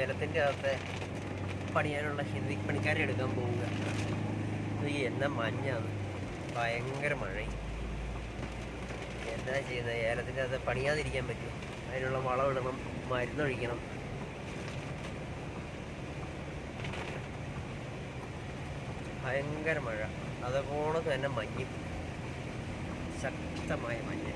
ഏലത്തിന്റെ അകത്തെ പണിയാനുള്ള ഹിന്ദി പണിക്കാരെ എടുക്കാൻ പോവുക. ഈ എന്ന മഞ്ഞാണ്. ഭയങ്കര മഴയും. എന്താ ചെയ്യുന്നത്? ഏലത്തിന്റെ അകത്ത് പണിയാതിരിക്കാൻ പറ്റും. അതിനുള്ള വളമിടണം മരുന്നൊഴിക്കണം ഭയങ്കര മഴ. അതുപോലെ തന്നെ മഞ്ഞ്. ശക്തമായ മഞ്ഞ്.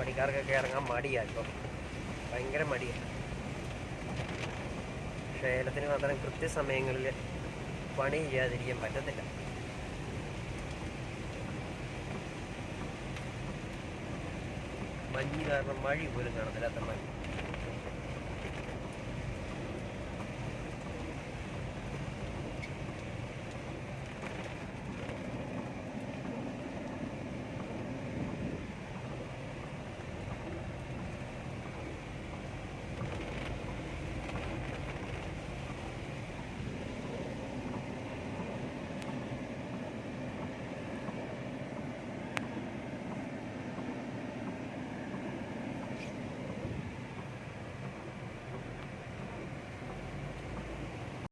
പണിക്കാർക്കൊക്കെ ഇറങ്ങാൻ മടിയാ ഇപ്പം. ഭയങ്കര മടിയാണ് പക്ഷേ മാത്രം കൃത്യസമയങ്ങളിൽ പണി ചെയ്യാതിരിക്കാൻ പറ്റത്തില്ല. മഞ്ഞ് കാരണം മഴ പോലും കാണത്തില്ലാത്ത മഞ്ഞ്.